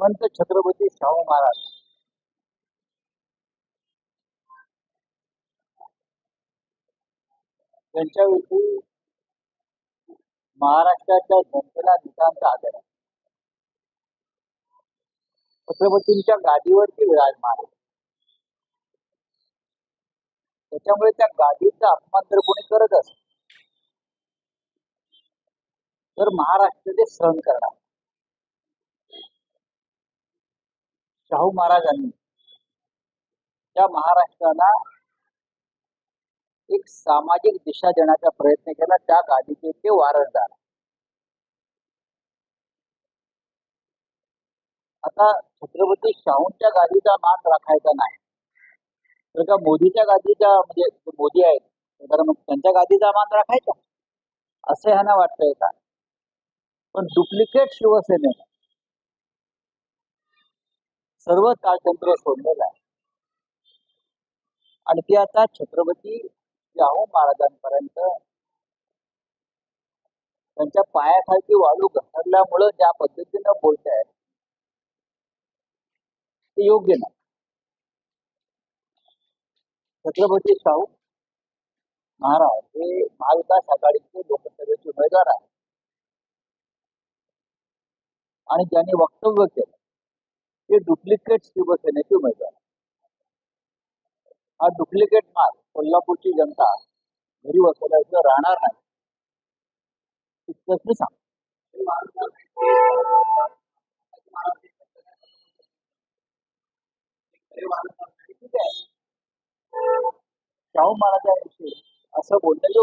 श्रीमंत छत्रपती शाहू महाराज. त्यांच्याविषयी महाराष्ट्राच्या जनतेला नितांत आदर. आहे छत्रपतींच्या गादीवरती विराजमान त्याच्यामुळे त्या गादीचा अपमान जर कोणी करत असेल तर महाराष्ट्र ते सहन करणार. शाहू महाराजांनी. त्या महाराष्ट्राला एक सामाजिक दिशा देण्याचा प्रयत्न केला. त्या गादीचे ते वारसदार आता छत्रपती शाहूंच्या गादीचा मान राखायचा नाही. तर का मोदीच्या गादीचा म्हणजे मोदी आहेत तर मग त्यांच्या गादीचा मान राखायचा? असं ह्यांना वाटतंय का? पण डुप्लिकेट शिवसेनेनं सर्व ताळतंत्र सोडलेलं आहे. आणि ते आता छत्रपती शाहू महाराजांपर्यंत त्यांच्या पायाखालची वाळू घसरल्यामुळं ज्या पद्धतीनं बोलत आहेत ते योग्य नाही. छत्रपती शाहू महाराज हे महाविकास आघाडीचे लोकसभेचे उमेदवार आहेत. आणि ज्यांनी वक्तव्य केलं हे डुप्लिकेट शिवसेनेचे उमेदवार हा डुप्लिकेट माल कोल्हापूरची जनता घरी बसवल्याचं राहणार नाही. इतकंच मी शाहू महाराजांविषयी असं बोललेलं